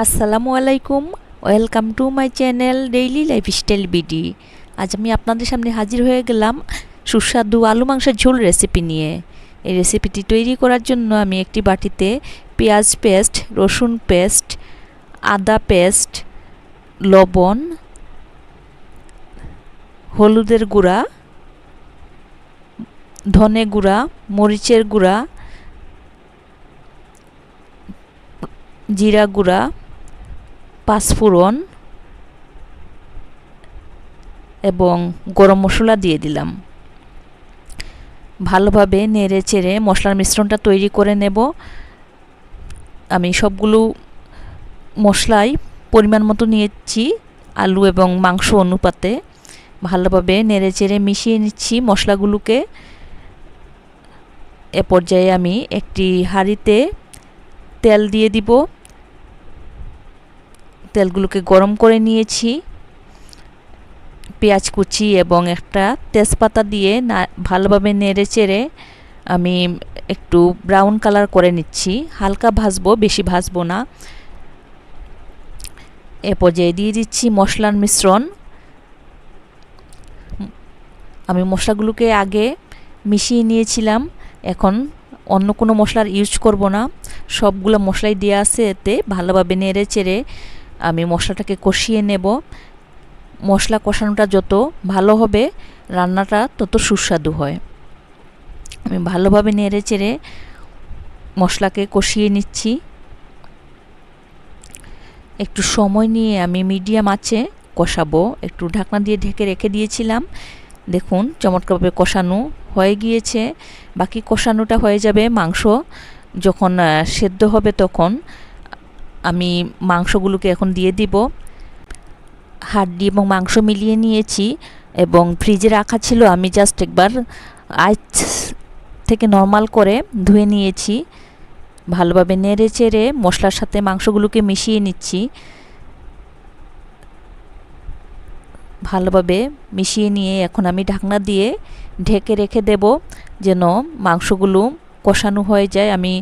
আসসালামু আলাইকুম, welcome to my channel daily lifestyle BD. আজ আমি আপনাদের সামনে হাজির হয়ে গেলাম সুস্বাদু আলু মাংসের ঝোল রেসিপি নিয়ে। এই রেসিপিটি তৈরি করার জন্য আমি একটি বাটিতে পেঁয়াজ পেস্ট, রসুন পেস্ট, আদা পেস্ট, লবণ, হলুদের গুঁড়া, ধনে গুঁড়া, মরিচের গুঁড়া, জিরা গুঁড়া পাঁচফোড়ন এবং গরম মশলা দিয়ে দিলাম। ভালোভাবে নেড়ে চেড়ে মশলার মিশ্রণটা তৈরি করে নেব। আমি সবগুলো মশলাই পরিমাণ মতো নিয়েছি, আলু এবং মাংস অনুপাতে। ভালোভাবে নেড়ে চেড়ে মিশিয়ে নিচ্ছি মশলাগুলোকে। এ পর্যায়ে আমি একটি হাঁড়িতে তেল দিয়ে দিব। তেলগুলোকে গরম করে নিয়েছি। পেঁয়াজ কুচি এবং একটা তেজপাতা দিয়ে না, ভালোভাবে নেড়ে চেড়ে আমি একটু ব্রাউন কালার করে নিচ্ছি। হালকা ভাজবো, বেশি ভাজবো না। এ পর্যায়ে দিয়ে দিচ্ছি মশলার মিশ্রণ। আমি মশলাগুলোকে আগে মিশিয়ে নিয়েছিলাম। এখন অন্য কোনো মশলার ইউজ করব না। সবগুলো মশলাই দেওয়া আছে এতে। ভালোভাবে নেড়ে চেড়ে আমি মশলাটাকে কষিয়ে নেব। মশলা কষানোটা যত ভালো হবে, রান্নাটা তত সুস্বাদু হয়। আমি ভালোভাবে নেড়ে চেড়ে মশলাকে কষিয়ে নিচ্ছি। একটু সময় নিয়ে আমি মিডিয়াম আছে কষাবো। একটু ঢাকনা দিয়ে ঢেকে রেখে দিয়েছিলাম। দেখুন, চমৎকারভাবে কষানো হয়ে গিয়েছে। বাকি কষানোটা হয়ে যাবে মাংস যখন সেদ্ধ হবে তখন। আমি মাংসগুলোকে এখন দিয়ে দিব। হাড্ডি এবং মাংস মিলিয়ে নিয়েছি এবং ফ্রিজে রাখা ছিল, আমি জাস্ট একবার আইস থেকে নর্মাল করে ধুয়ে নিয়েছি। ভালোভাবে নেড়ে চেড়ে মশলার সাথে মাংসগুলোকে মিশিয়ে নিচ্ছি। ভালোভাবে মিশিয়ে নিয়ে এখন আমি ঢাকনা দিয়ে ঢেকে রেখে দেব যেন মাংসগুলো কষানো হয়ে যায়। আমি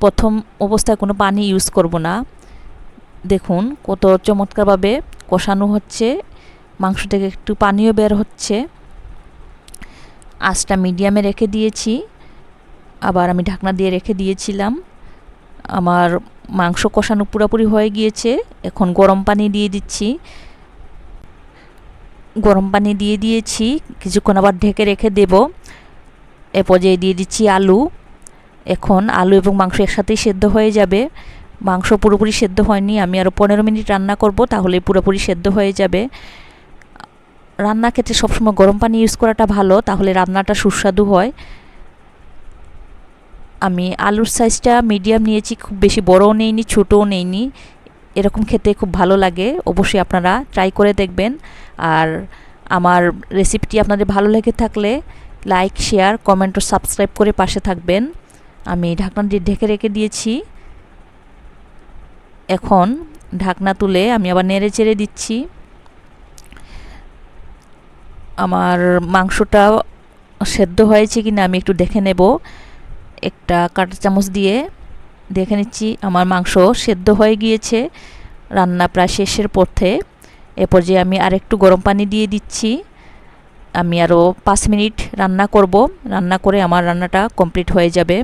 প্রথম অবস্থায় কোনো পানি ইউজ করব না। দেখুন কত চমৎকারভাবে কষানো হচ্ছে মাংস থেকে একটু পানিও বের হচ্ছে। আঁচটা মিডিয়ামে রেখে দিয়েছি, আবার আমি ঢাকনা দিয়ে রেখে দিয়েছিলাম। আমার মাংস কষানো পুরোপুরি হয়ে গিয়েছে, এখন গরম পানি দিয়ে দিচ্ছি। গরম পানি দিয়ে দিয়েছি, কিছুক্ষণ আবার ঢেকে রেখে দেব। এ পর্যায়ে দিয়ে দিচ্ছি আলু। এখন আলু এবং মাংস একসাথেই সেদ্ধ হয়ে যাবে। মাংস পুরোপুরি সেদ্ধ হয়নি, আমি আরও পনেরো মিনিট রান্না করব তাহলে পুরোপুরি সেদ্ধ হয়ে যাবে। রান্নার ক্ষেত্রে সবসময় গরম পানি ইউজ করাটা ভালো, তাহলে রান্নাটা সুস্বাদু হয়। আমি আলুর সাইজটা মিডিয়াম নিয়েছি, খুব বেশি বড়ও নেইনি, ছোটও নেইনি। এরকম খেতে খুব ভালো লাগে, অবশ্যই আপনারা ট্রাই করে দেখবেন। আর আমার রেসিপিটি আপনাদের ভালো লেগে থাকলে লাইক শেয়ার কমেন্ট ও সাবস্ক্রাইব করে পাশে থাকবেন। আমি ঢাকনা দিয়ে ঢেকে রেখে দিয়েছি। এখন ঢাকনা তুলে আমি আবার নেড়ে চেড়ে দিচ্ছি। আমার মাংসটা সেদ্ধ হয়েছে কি না আমি একটু দেখে নেব। একটা কাঁটা চামচ দিয়ে দেখে নিচ্ছি, আমার মাংস সেদ্ধ হয়ে গিয়েছে। রান্না প্রায় শেষের পথে। এ পর্যায়ে আমি আরেকটু গরম পানি দিয়ে দিচ্ছি। আমি আরও পাঁচ মিনিট রান্না করব। রান্না করে আমার রান্নাটা কমপ্লিট হয়ে যাবে।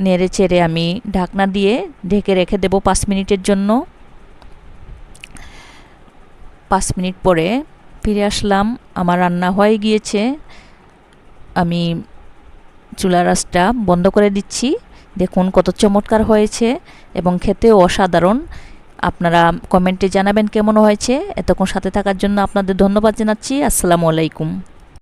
নেড়ে চেড়ে আমি ঢাকনা দিয়ে ঢেকে রেখে দেব পাঁচ মিনিটের জন্য। পাঁচ মিনিট পরে ফিরে আসলাম, আমার রান্না হয়ে গিয়েছে। আমি চুলা রাসটা বন্ধ করে দিচ্ছি। দেখুন কত চমৎকার হয়েছে এবং খেতেও অসাধারণ। আপনারা কমেন্টে জানাবেন কেমন হয়েছে। এতক্ষণ সাথে থাকার জন্য আপনাদের ধন্যবাদ জানাচ্ছি। আসসালামু আলাইকুম।